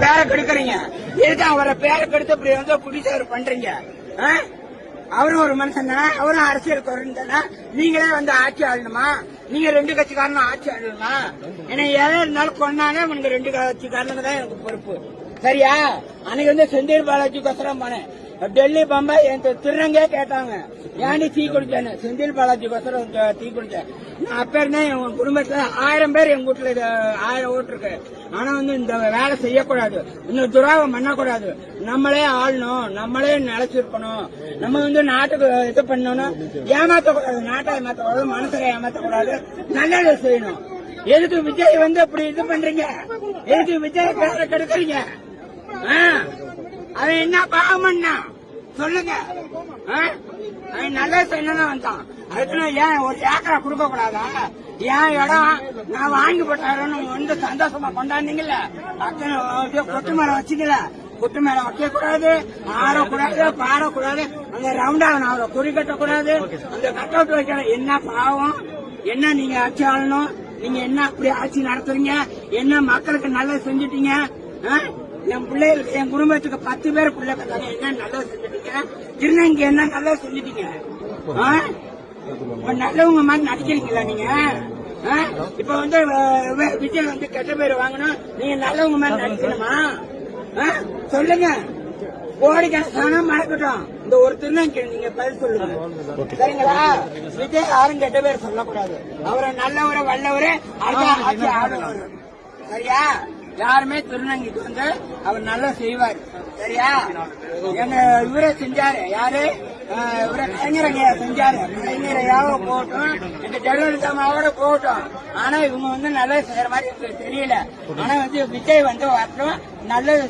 பேரை கெடுக்குறீங்க. எதுக்கு அவரை பேரை கெடுத்து இப்படி வந்து குடிசவர் பண்றீங்க? ஆ? அவரும் ஒரு மனுஷன் தானே அவரும் அரசியல் தொடர்ந்து தானே. நீங்களே வந்து ஆட்சி ஆளணுமா? நீங்க ரெண்டு கட்சிக்காரனும் ஆட்சி ஆளணுமா? ஏன்னா எதை இருந்தாலும் கொண்டானே உனக்கு ரெண்டு கட்சிக்காரனுக்கு தான் எனக்கு பொறுப்பு. சரியா? அன்னைக்கு வந்து செந்தில் பாலாஜி கொசரம் போனேன். டெல்லி பம்பாய் என் திருநங்கே கேட்டாங்க. ஏன்டி தீ குடிச்சேன்னு செந்தில் பாலாஜி கொசரம் தீ குடிச்சேன் நான் அப்ப இருந்தேன் என் குடும்பத்துல ஆயிரம் பேர் எங்க வீட்டுல இது ஆயிரம் ஓட்டு இருக்கு. ஆனா வந்து இந்த வேலை செய்யக்கூடாது. இந்த துராகம் பண்ணக்கூடாது. நம்மளே ஆளணும். நம்மளே நிலைச்சிருக்கணும். நம்ம வந்து நாட்டுக்கு இது பண்ணணும். ஏமாத்தக்கூடாது. நாட்டை ஏமாத்தக்கூடாது. மனசுல ஏமாத்தக்கூடாது. நல்லதை செய்யணும். எதுக்கு விஜய் வந்து அப்படி இது பண்றீங்க? எதுக்கு விஜய் பேரை கெடுக்குறீங்க? ஆ? அவன் என்ன பாவம் பண்ணா சொல்லுங்க. ஆ? அவன் நல்ல செய்யணும் வந்தான். அதுக்குன்னு ஏன் ஒரு ஏக்கரா கொடுக்க கூடாதா ஏன் இடம் நான் வாங்கி போட்டாருன்னு வந்து சந்தோஷமா கொண்டாந்தீங்கல்ல? அத்தனை கொட்டு கொத்து மரம் வச்சுக்கல. கொட்டு மேல வைக்க கூடாது ஆறக்கூடாது பாடக்கூடாது அந்த ரவுண்டாக அவரை குறி கட்டக்கூடாது. அந்த கட் அவுட் வைக்கணும் என்ன பாவம்? என்ன நீங்க ஆட்சி ஆளணும்? நீங்க என்ன அப்படி ஆட்சி நடத்துறீங்க? என்ன மக்களுக்கு நல்லது செஞ்சுட்டீங்க? ஆ? என் பிள்ளைகளுக்கு என் குடும்பத்துக்கு பத்து பேர் பிள்ளை கட்டாங்க என்ன நல்லது செஞ்சுட்டீங்க திருநங்கை என்ன நல்லது செஞ்சுட்டீங்க நல்லவங்க மாதிரி நடிக்கிறீங்களா நீங்க? இப்ப வந்து விஜய் வந்து கெட்ட பேர் வாங்கணும். நீங்க நல்லவங்க மாதிரி நடிக்கணுமா? சொல்லுங்க. கோடிக்கணக்கான மறக்கட்டும் இந்த ஒரு திருநங்கை நீங்க பதில் சொல்லுங்க. சரிங்களா? விஜய் யாரும் கெட்ட பேர் சொல்லக்கூடாது. அவரை நல்லவரை வல்லவரே ஆளுநர் சரியா? யாருமே திருநங்கைக்கு வந்து அவர் நல்லா செய்வார். சரியா? எங்க இவரே செஞ்சாரு. யாரு? இவரை கலைஞரையா செஞ்சாரு. கலைஞரையாவ போகட்டும் இந்த ஜெயலலிதா மாவோட போகட்டும் ஆனா இவங்க வந்து நல்லது செய்யற மாதிரி தெரியல. ஆனா வந்து விஜய் வந்து வரட்டும் நல்லது